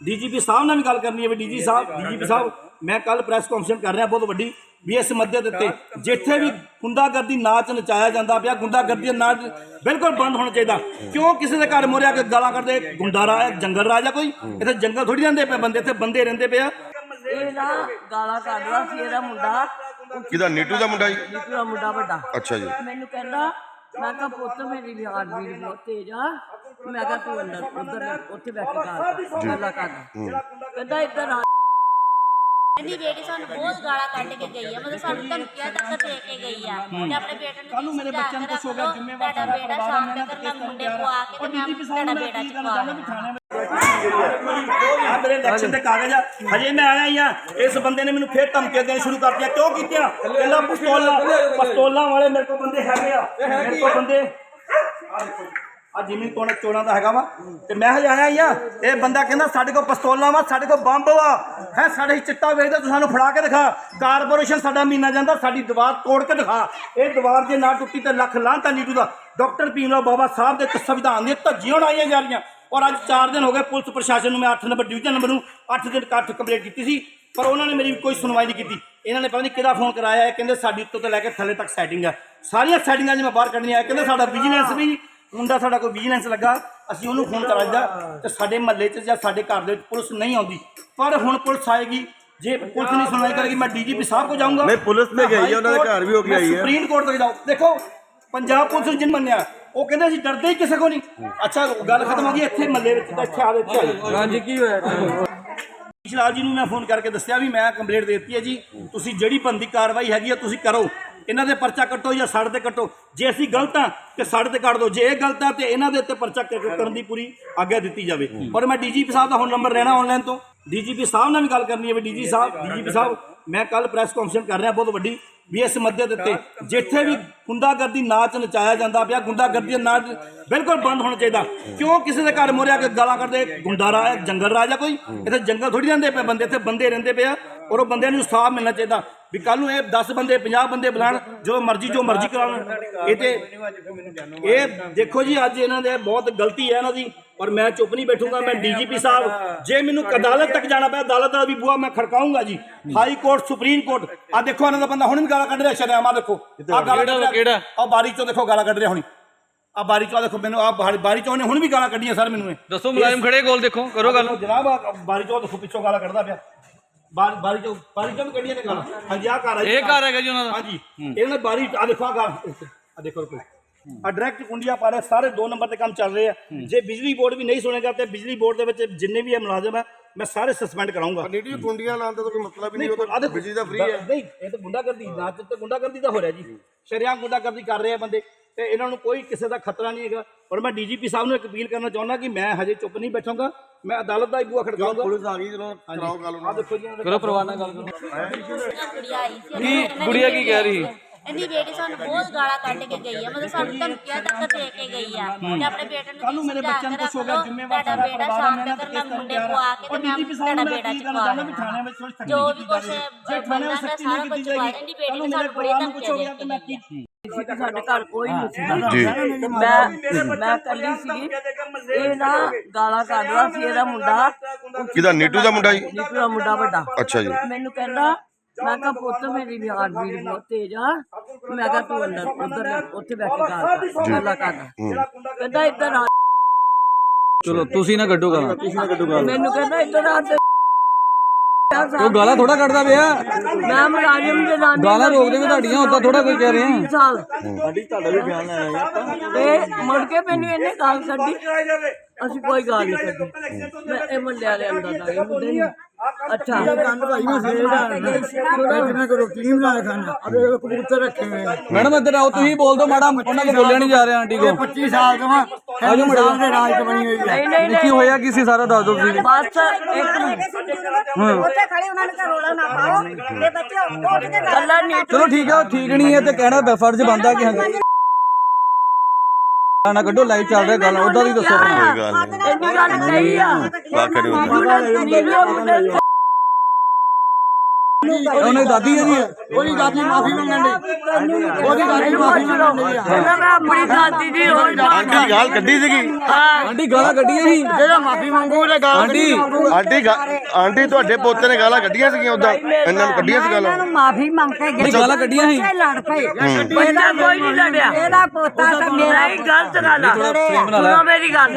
DGP ਸਾਹਿਬ ਨਾਲ ਵੀ ਗੱਲ ਕਰਨੀ ਹੈ ਵੀ ਡੀਜੀ ਸਾਹਿਬ ਡੀਜੀਪੀ ਸਾਹਿਬ ਮੈਂ ਕੱਲ ਪ੍ਰੈਸ ਕਾਨਫਰੰਸ ਕਰ ਰਿਹਾ ਬਹੁਤ ਵੱਡੀ ਵੀ ਇਸ ਮੱਦੇ ਦੇ ਉੱਤੇ ਜਿੱਥੇ ਵੀ ਗੁੰਡਾਗਰਦੀ ਨਾਚ ਨਚਾਇਆ ਜਾਂਦਾ ਪਿਆ ਗੁੰਡਾਗਰਦੀ ਦਾ ਨਾਚ ਬਿਲਕੁਲ ਬੰਦ ਹੋਣਾ ਚਾਹੀਦਾ। ਕਿਉਂ ਕਿਸੇ ਦੇ ਘਰ ਮੋਰਿਆ ਕੇ ਗਾਲਾਂ ਕੱਢਦੇ ਗੁੰਡਾ ਰਾਜ ਜੰਗਲ ਰਾਜ ਕੋਈ ਇੱਥੇ ਜੰਗਲ ਥੋੜੀ ਰਹਿੰਦੇ ਪਏ ਬੰਦੇ ਇੱਥੇ ਬੰਦੇ ਰਹਿੰਦੇ ਪਏ ਆ। ਇਹ ਨਾ ਗਾਲਾਂ ਕੱਢਦਾ ਸੀ ਇਹਦਾ ਮੁੰਡਾ। ਕਿਹਦਾ ਨੀਟੂ ਦਾ ਮੁੰਡਾ ਜੀ? ਨੀਤੂ ਦਾ ਮੁੰਡਾ ਵੱਡਾ। ਅੱਛਾ ਜੀ। ਮੈਨੂੰ ਕਹਿੰਦਾ ਮੈਂ ਕਿਹਾ ਪੁੱਤ ਮੇਰੀ ਵੀ ਹਾਰਟ ਬੀਟ ਬਹੁਤ ਤੇਜ਼ ਆ। ਮੈਂ ਕਿਹਾ ਤੂੰ ਅੰਦਰ ਉਧਰ ਉੱਥੇ ਬੈਠ ਕੇ ਗੱਲ ਗੱਲਾਂ ਕਰ ਕਹਿੰਦਾ ਇੱਧਰ ਆ। ਇਹਦੀ ਬੇਟੀ ਸਾਨੂੰ ਬਹੁਤ ਗਾਲਾਂ ਕੱਢ ਕੇ ਗਈ ਆ ਮਤਲਬ ਸਾਨੂੰ ਧਮਕੀਆਂ ਤੱਕ ਦੇ ਕੇ ਗਈ ਆ। ਤੇ ਆਪਣੇ ਬੇਟੇ ਨੂੰ ਕੱਲ੍ਹ ਨੂੰ ਮੇਰੇ ਬੱਚਿਆਂ ਨੂੰ ਕੁਛ ਹੋ ਗਿਆ, ਜ਼ਿੰਮੇਵਾਰ ਤੁਹਾਡਾ ਸਾਡਾ ਬੇਟਾ ਪਰਿਵਾਰ ਆ, ਸ਼ਾਮ ਮੈਂ ਤੱਕ ਨਾ ਮੈਂ ਮੁੰਡੇ ਪਵਾ ਕੇ ਤੇ ਮੈਂ ਤੁਹਾਡਾ ਬੇਟਾ ਚੁਕਵਾ ਲੈਣਾ। ਆ। ਮੇਰੇ ਇਲੈਕਸ਼ਨ ਦੇ ਕਾਗਜ਼ ਆ। ਹਜੇ ਮੈਂ ਆਇਆ ਹੀ ਆ। ਇਸ ਬੰਦੇ ਨੇ ਮੈਨੂੰ ਫੇਰ ਧਮਕੀਆਂ ਦੇਣ ਸ਼ੁਰੂ ਕਰਤੀਆਂ। ਕਿਉਂ ਕੀਤੀਆਂ? ਕਹਿੰਦਾ ਪਿਸਤੌਲਾਂ ਪਿਸਤੌਲਾਂ ਵਾਲੇ ਮੇਰੇ ਕੋਲ ਬੰਦੇ ਹੈਗੇ ਆ। ਮੇਰੇ ਕੋਲ ਬੰਦੇ ਆ ਦੇਖੋ ਆ ਜਿਮੀ ਕੋਣ ਚੋਣਾਂ ਦਾ ਹੈਗਾ ਵਾ। ਤੇ ਮੈਂ ਹਜੇ ਆਇਆ ਹੀ ਆ। ਇਹ ਬੰਦਾ ਕਹਿੰਦਾ, ਸਾਡੇ ਕੋਲ ਪਿਸਤੌਲਾਂ ਵਾ, ਸਾਡੇ ਕੋਲ ਬੰਬ ਵਾ। ਹੈ, ਸਾਡੇ ਹੀ ਚਿੱਟਾ ਵੇਚਦਾ, ਤੂੰ ਸਾਨੂੰ ਫੜਾ ਕੇ ਦਿਖਾ। ਕਾਰਪੋਰੇਸ਼ਨ ਸਾਡਾ ਮਹੀਨਾ ਜਾਂਦਾ, ਸਾਡੀ ਦੀਵਾਰ ਤੋੜ ਕੇ ਦਿਖਾ। ਇਹ ਦੀਵਾਰ ਜੇ ਨਾ ਟੁੱਟੀ ਤੇ ਲੱਖ ਲਾਂਤਾ ਨੀਟੂ ਦਾ। ਡਾਕਟਰ ਭੀਮਰਾਓ ਬਾਬਾ ਸਾਹਿਬ ਦੇ ਸੰਵਿਧਾਨ ਦੀਆਂ ਧੱਜੀਆਂ ਉਡਾਈਆਂ ਜਾ ਰਹੀਆਂ। ਔਰ ਅੱਜ 4 ਦਿਨ ਹੋ ਗਏ ਪੁਲਿਸ ਪ੍ਰਸ਼ਾਸਨ ਨੂੰ ਮੈਂ 8 ਨੰਬਰ ਡਿਵੀਜ਼ਨ ਨੰਬਰ ਨੂੰ 8 ਦਿਨ ਇਕੱਠ ਕੰਪਲੀਟ ਕੀਤੀ ਸੀ। ਪਰ ਉਹਨਾਂ ਨੇ ਮੇਰੀ ਕੋਈ ਸੁਣਵਾਈ ਨਹੀਂ ਕੀਤੀ। ਇਹਨਾਂ ਨੇ ਪਤਾ ਨਹੀਂ ਕਿਹਦਾ ਫੋਨ ਕਰਾਇਆ ਹੈ ਕਹਿੰਦੇ ਸਾਡੀ ਉੱਤੋਂ ਤੋਂ ਲੈ ਕੇ ਥੱਲੇ ਤੱਕ ਸੈਟਿੰਗ ਹੈ ਸਾਰੀਆਂ ਸੈਟਿੰਗਾਂ ਜਿਵੇਂ ਬਾਹਰ ਕੱਢਣੀਆਂ ਕਹਿੰਦੇ ਸਾਡਾ ਵਿਜੀਲੈਂਸ ਵੀ ਮੁੰਡਾ ਸਾਡਾ ਕੋਈ ਵਿਜੀਲੈਂਸ ਲੱਗਾ ਅਸੀਂ ਉਹਨੂੰ ਫੋਨ ਕਰਾਈਦਾ ਤੇ ਸਾਡੇ ਮਹੱਲੇ 'ਚ ਜਾਂ ਸਾਡੇ ਘਰ ਦੇ ਵਿੱਚ ਪੁਲਿਸ ਨਹੀਂ ਆਉਂਦੀ। ਪਰ ਹੁਣ ਪੁਲਿਸ ਆਏਗੀ ਜੇ ਪੁਲਿਸ ਨਹੀਂ ਸੁਣਵਾਈ ਕਰੇਗੀ ਮੈਂ ਡੀਜੀਪੀ ਸਾਹਿਬ ਕੋ ਜਾਊਂਗਾ। ਨਹੀਂ, ਪੁਲਿਸ ਤੇ ਗਈ ਹੈ, ਉਹਨਾਂ ਦੇ ਘਰ ਵੀ ਹੋ ਕੇ ਆਈ ਹੈ। ਸੁਪਰੀਮ ਕੋਰਟ ਤੱਕ ਜਾਓ ਦੇਖੋ ਪੰਜਾਬ ਪੁਲਿਸ ਨੂੰ ਜਿਨ ਮੰਨਿਆ ਉਹ ਕਹਿੰਦੇ ਅਸੀਂ ਡਰਦੇ ਹੀ ਕਿਸੇ ਕੋ ਨਹੀਂ। ਅੱਛਾ ਗੱਲ ਖਤਮ ਹੋ ਗਈ ਇੱਥੇ ਮੱਲੇ ਵਿੱਚ ਤਾਂ ਇੱਥੇ ਆ ਦੇ ਇੱਥੇ ਆ ਜਾਓ। ਹਾਂਜੀ ਕੀ ਹੋਇਆ? ਸ਼ਿਲਾਲ ਜੀ ਨੂੰ ਮੈਂ ਫੋਨ ਕਰਕੇ ਦੱਸਿਆ ਵੀ ਮੈਂ ਕੰਪਲੇਂਟ ਦੇ ਦਿੱਤੀ ਹੈ ਜੀ। ਤੁਸੀਂ ਜਿਹੜੀ ਬੰਦੀ ਕਾਰਵਾਈ ਹੈਗੀ ਆ ਤੁਸੀਂ ਕਰੋ। ਇਹਨਾਂ ਦੇ ਪਰਚਾ ਕੱਟੋ ਜਾਂ ਸਾਡੇ ਤੇ ਕੱਟੋ। ਜੇ ਅਸੀਂ ਗਲਤ ਆ ਤੇ ਸਾਡੇ ਤੇ ਕੱਟ ਦਿਓ। ਜੇ ਇਹ ਗਲਤ ਆ ਤੇ ਇਹਨਾਂ ਦੇ ਉੱਤੇ ਪਰਚਾ ਕਰਨ ਦੀ ਪੂਰੀ ਆਗਿਆ ਦਿੱਤੀ ਜਾਵੇ। ਔਰ ਮੈਂ ਡੀਜੀਪੀ ਸਾਹਿਬ ਦਾ ਹੁਣ ਨੰਬਰ ਲੈਣਾ ਆਨਲਾਈਨ ਤੋਂ। ਡੀਜੀਪੀ ਸਾਹਿਬ ਨਾਲ ਵੀ ਗੱਲ ਕਰਨੀ ਹੈ ਵੀ ਡੀਜੀ ਸਾਹਿਬ ਡੀਜੀਪੀ ਸਾਹਿਬ ਮੈਂ ਕੱਲ ਪ੍ਰੈਸ ਕਾਨਫਰੰਸ ਕਰ ਰਿਹਾ ਬਹੁਤ ਵੱਡੀ ਵੀ ਇਸ ਮੱਦੇ ਦੇ ਉੱਤੇ ਜਿੱਥੇ ਵੀ ਗੁੰਡਾਗਰਦੀ ਨਾਚ ਨਚਾਇਆ ਜਾਂਦਾ ਪਿਆ ਗੁੰਡਾਗਰਦੀ ਦਾ ਨਾਚ ਬਿਲਕੁਲ ਬੰਦ ਹੋਣਾ ਚਾਹੀਦਾ। ਕਿਉਂ? ਕਿਸੇ ਦੇ ਘਰ ਮੋਰਿਆ ਕੇ ਗਾਲਾਂ ਕੱਢਦੇ ਗੁੰਡਾ ਰਾਜ ਜੰਗਲ ਰਾਜ ਕੋਈ। ਇੱਥੇ ਜੰਗਲ ਥੋੜੀ ਰਹਿੰਦੇ ਪਏ ਬੰਦੇ ਇੱਥੇ ਬੰਦੇ ਰਹਿੰਦੇ ਪਏ ਆ। ਔਰ ਉਹ ਬੰਦਿਆਂ ਨੂੰ ਇਨਸਾਫ ਮਿਲਣਾ ਚਾਹੀਦਾ ਵੀ ਕੱਲ ਨੂੰ ਇਹ 10 ਬੰਦੇ 50 ਬੰਦੇ ਬੁਲਾਣ ਜੋ ਮਰਜ਼ੀ ਜੋ ਮਰਜ਼ੀ ਕਰਾਉਣ। ਇਹ ਤੇ ਇਹ ਦੇਖੋ ਜੀ ਅੱਜ ਇਹਨਾਂ ਦੇ ਬਹੁਤ ਗਲਤੀ ਹੈ ਇਹਨਾਂ ਦੀ ਔਰ ਮੈਂ ਚੁੱਪ ਨਹੀਂ ਬੈਠੂੰਗਾ ਮੈਂ ਡੀਜੀਪੀ ਸਾਹਿਬ ਜੇ ਮੈਨੂੰ ਅਦਾਲਤ ਤੱਕ ਜਾਣਾ ਪਿਆ ਅਦਾਲਤ ਦਾ ਵੀ ਬੂਆ ਮੈਂ ਖੜਕਾਉਂਗਾ ਜੀ। ਹਾਈ ਕੋਰਟ ਸੁਪਰੀਮ ਕੋਰਟ ਆ ਦੇਖੋ ਇਹਨਾਂ ਦਾ ਬੰਦਾ ਹੁਣ ਵੀ ਗਾਲਾਂ ਕੱਢ ਰਿਹਾ ਸ਼ਰਿਆਮਾ ਦੇਖੋ। ਆ ਗਾਲਾਂ ਕਿਹੜਾ? ਆ ਬਾਰੀ ਚੋਂ ਦੇਖੋ ਗਾਲਾਂ ਕੱਢ ਰਿਹਾ ਹੁਣੀ। ਆ ਬਾਰੀ ਚੋਂ ਦੇਖੋ ਮੈਨੂੰ ਆ ਬਾਰੀ ਚੋਂ ਨੇ ਹੁਣ ਵੀ ਗਾਲਾਂ ਕੱਢੀਆਂ ਸਰ ਮੈਨੂੰ ਇਹ। ਦੱਸੋ ਮੁਲਾਜ਼ਮ ਖੜੇ ਕੋਲ ਦੇਖੋ ਕਰੋ ਗੱਲ। ਜਨਾਬ ਬਾਰੀ ਚੋਂ ਦੇਖੋ ਪਿੱਛੋਂ ਗਾਲਾਂ ਕੱਢਦਾ ਪਿਆ। ਬਾਰੀ ਬਾਰੀ ਚੋਂ ਬਾਰੀ ਚੋਂ ਵੀ ਕੱਢੀਆਂ ਨੇ ਗਾਲਾਂ? ਹਾਂਜੀ ਆ ਘਰ ਆ ਜੀ ਇਹ ਘਰ। ਹੈਗਾ ਜੀ ਉਹਨਾਂ ਦਾ। ਹਾਂਜੀ। ਇਹਨਾਂ ਨੇ ਬਾਰੀ ਆ ਦੇਖੋ ਆ ਗਾਲ ਆ ਦੇਖੋ ਰੁਕੋ। ਆ ਡਾਇਰੈਕਟ ਕੁੰਡੀਆਂ ਪਾ ਰਹੇ ਸਾਰੇ 2 ਨੰਬਰ ਤੇ ਕੰਮ ਚੱਲ ਰਹੇ ਆ। ਜੇ ਬਿਜਲੀ ਬੋਰਡ ਵੀ ਨਹੀਂ ਸੁਣੇਗਾ ਤੇ ਬਿਜਲੀ ਬੋਰਡ ਦੇ ਵਿੱਚ ਜਿੰਨੇ ਵੀ ਇਹ ਮੁਲਾਜ਼ਮ ਹੈ ਮੈਂ ਸਾਰੇ ਸਸਪੈਂਡ ਕਰਾਉਂਗਾ। ਨੀਟੂ ਕੁੰਡੀਆਂ ਲਾਉਣ ਦਾ ਤਾਂ ਕੋਈ ਮਤਲਬ ਹੀ ਨਹੀਂ ਉਹ ਤਾਂ ਬਿਜਲੀ ਦਾ ਫ੍ਰੀ ਹੈ। ਨਹੀਂ ਇਹ ਤਾਂ ਗੁੰਡਾਗਰਦੀ ਨਾਚ ਤੇ ਗੁੰਡਾਗਰਦੀ ਦਾ ਹੋ ਰਿਹਾ ਜੀ। ਸ਼ਰਿਆਮ ਗੁੰਡਾਗਰਦੀ ਕਰ ਰਹੇ ਆ ਬੰਦੇ। ਤੇ ਇਹਨਾਂ ਨੂੰ ਕੋਈ ਕਿਸੇ ਦਾ ਖਤਰਾ ਨਹੀਂ ਹੈਗਾ। ਪਰ ਮੈਂ ਡੀਜੀਪੀ ਸਾਹਿਬ ਨੂੰ ਇੱਕ ਅਪੀਲ ਕਰਨਾ ਚਾਹੁੰਦਾ ਕਿ ਮੈਂ ਹਜੇ ਚੁੱਪ ਨਹੀਂ ਬੈਠਾਂਗਾ। ਮੈਂ ਅਦਾਲਤ ਦਾ ਹੀ ਬੂਆ ਖੜਕਾਉਂਗਾ। ਪੁਲਿਸ ਆ ਗਈ ਜਦੋਂ ਕਰਾਓ ਗੱਲ ਆ ਦੇਖੋ ਜੀ ਇਹਨਾਂ ਦੇ ਕਰੋ ਪਰਵਾਹ ਨਾਲ ਗੱਲ ਕਰੋ। ਕੀ ਗੁੜੀਆ ਕੀ ਕਹਿ ਰਹੀ ਇਹਦੀ ਬੇਟੀ ਸਾਨੂੰ ਬਹੁਤ ਗਾਲਾਂ ਕੱਢ ਕੇ ਗਈ ਆ ਮਤਲਬ ਸਾਨੂੰ ਧਮਕੀਆਂ ਤੱਕ ਦੇ ਕੇ ਗਈ ਆ ਤੇ ਆਪਣੇ ਬੇਟੇ ਨੂੰ ਕੱਲ੍ਹ ਨੂੰ ਮੇਰੇ ਬੱਚਿਆਂ ਨੂੰ ਗਿਆ, ਜ਼ਿੰਮੇਵਾਰ ਬੇਟਾ ਪਰਿਵਾਰ ਆ, ਸ਼ਾਮ ਮੈਂ ਤੱਕ ਨਾ ਮੈਂ ਮੁੰਡੇ ਪਵਾ ਕੇ ਤੇ ਮੈਂ ਤੁਹਾਡਾ ਨੂੰ ਬੇਟਾ ਕਰਨਾ ਚੁਕਵਾ ਚਾਹੁੰਦਾ ਵੀ। ਥਾਣੇ ਵਿੱਚ ਥੋੜੀ ਜੋ ਵੀ ਕੁਛ ਬਣਨਾ ਮੈਂ ਸਾਰਾ ਕੁਝ ਚੁਕਵਾ ਇਹਦੀ ਬੇਟੀ ਨੇ ਸਾਨੂੰ ਬੜੀ ਧਮਕੀਆਂ ਦੇ ਤੇ ਮੈਂ ਕੀ ਸੀ ਕਿ ਸਾਡੇ ਘਰ ਕੋਈ ਨਹੀਂ ਸੀ। ਮੈਂ ਮੈਂ ਕੱਲੀ ਸੀ ਇਹ ਨਾ ਗਾਲਾਂ ਕੱਢਦਾ ਸੀ ਇਹਦਾ ਮੁੰਡਾ। ਕਿਹਦਾ? ਨੀਟੂ ਦਾ ਮੁੰਡਾ ਜੀ? ਨੀਤੂ ਦਾ ਮੁੰਡਾ ਵੱਡਾ। ਅੱਛਾ ਜੀ। ਮੈਨੂੰ ਕਹਿੰਦਾ ਮੈਂ ਕਿਹਾ ਪੁੱਤ ਮੇਰੀ ਵੀ ਹਾਰਟ ਬੀਟ ਬਹੁਤ ਤੇਜ਼ ਆ। ਮੈਂ ਕਿਹਾ ਤੂੰ ਅੰਦਰ ਉਧਰ ਉੱਥੇ ਬੈਠ ਕੇ ਗੱਲ ਗੱਲਾਂ ਕਰ। ਕਹਿੰਦਾ ਇੱਧਰ ਆ ਚਲੋ ਤੁਸੀਂ ਨਾ ਕੱਢੋ ਗਾਲਾਂ। ਤੁਸੀਂ ਨਾ ਕੱਢੋ ਮੈਨੂੰ ਕਹਿੰਦਾ ਇੱਧਰ ਆ ਤੇ ਉਹ ਗਾਲਾਂ ਥੋੜਾ ਕੱਢਦਾ ਪਿਆ। ਮੈਂ ਮੁਲਾਜ਼ਮ ਦੇ ਨਾਮ ਗਾਲਾਂ ਰੋਕ ਦੇਵੇ ਤੁਹਾਡੀਆਂ ਉਦਾਂ ਥੋੜਾ ਕੋਈ ਕਹਿ ਰਹੇ। ਸਾਡੀ ਤੁਹਾਡਾ ਵੀ ਬਿਆਨ ਲੈਣਾ ਆਪਾਂ ਤੇ ਮੁੜ ਕੇ ਮੈਨੂੰ ਇਹਨੇ ਗਾਲ ਕੱਢੀ। ਅਸੀਂ ਕੋਈ ਗਾਲ ਨਹੀਂ ਕੱਢੀ। ਮੈਂ ਇਹ ਮੁੰਡੇ ਵਾਲੇ ਅੰਦਰ ਦਾ ਇਹ ਮੁੰਡੇ ਨੂੰ ਅੱਛਾ ਕੰਨ ਭਾਈ ਮੈਂ ਸੇੜਾ ਬੈਠਣਾ ਕਰੋ ਟੀਮ ਨਾਲ ਖਾਣਾ ਅਰੇ ਕਬੂਤਰ ਰੱਖੇ ਹੋਏ ਆ। ਮੈਡਮ ਇੱਧਰ ਆਓ ਤੁਸੀਂ ਬੋਲ ਦਿਓ ਮੈਡਮ ਉਹਨਾਂ ਕੋ ਬੋਲਿਆ ਨਹੀਂ ਜਾ ਰਿਹਾ ਆਂਟੀ ਕੋ 25 ਸਾਲ ਤੋਂ ਆਜੋ ਮੜਾ ਦੇ ਰਾਜ ਚ ਬਣੀ ਹੋਈ ਹੈ ਨਹੀਂ ਨਹੀਂ ਕੀ ਨਹੀਂ। ਹੋਇਆ ਕੀ ਸੀ ਸਾਰਾ ਦੱਸ ਦਿਓ ਤੁਸੀਂ। ਬਸ ਇੱਕ ਮਿੰਟ। ਉੱਥੇ ਖੜੇ ਉਹਨਾਂ ਨੇ ਕਿਹਾ ਰੋਲਾ ਨਾ ਪਾਓ। ਤੇ ਬੱਚੇ ਉੱਠ ਕੇ ਗੱਲ ਗੱਲਾਂ ਨਹੀਂ ਚਲੋ ਠੀਕ ਹੈ ਠੀਕ ਨਹੀਂ ਹੈ ਤੇ ਕਹਿਣਾ ਫਰਜ਼ ਬੰਦਾ ਕਿ ਹਾਂਜੀ ਨਾ ਕੱਢੋ ਲਾਈਵ ਚੱਲ ਰਿਹਾ ਗੱਲ ਉਦਾਂ ਦੀ ਦੱਸੋ ਕੋਈ ਗੱਲ ਨਹੀਂ। ਇੰਨੀ ਗੱਲ ਕਹੀ ਆ। ਉਹਨੇ ਦਾਦੀ ਹੈ ਜੀ ਉਹਦੀ ਦਾਦੀ ਮਾਫੀ ਮੰਗਣ ਦੀ ਉਹਦੀ ਦਾਦੀ ਮਾਫੀ ਮੰਗਣ ਦੀ ਮੈਂ ਆਪਣੀ ਦਾਦੀ ਦੀ ਹੋਈ ਆਂਟੀ ਗਾਲ ਕੱਢੀ ਸੀਗੀ। ਆਂਟੀ ਗਾਲਾਂ ਕੱਢੀਆਂ ਸੀ। ਜਿਹੜਾ ਮਾਫੀ ਮੰਗੂ ਉਹਦੇ ਗਾਲ ਆਂਟੀ ਆਂਟੀ ਆਂਟੀ ਤੁਹਾਡੇ ਪੋਤੇ ਨੇ ਗਾਲਾਂ ਕੱਢੀਆਂ ਸੀਗੀਆਂ ਉਦਾਂ। ਇਹਨਾਂ ਨੂੰ ਕੱਢੀਆਂ ਸੀ ਗਾਲਾਂ। ਮਾਫੀ ਮੰਗ ਕੇ ਗਾਲਾਂ ਕੱਢੀਆਂ ਸੀ। ਲੜ ਪਏ। ਬੱਚਾ ਕੋਈ ਨਹੀਂ ਲੜਿਆ। ਇਹਦਾ ਪੋਤਾ ਤਾਂ ਮੇਰਾ ਨਹੀਂ ਗਲਤ ਗੱਲ ਸੁਣੋ ਮੇਰੀ ਗੱਲ।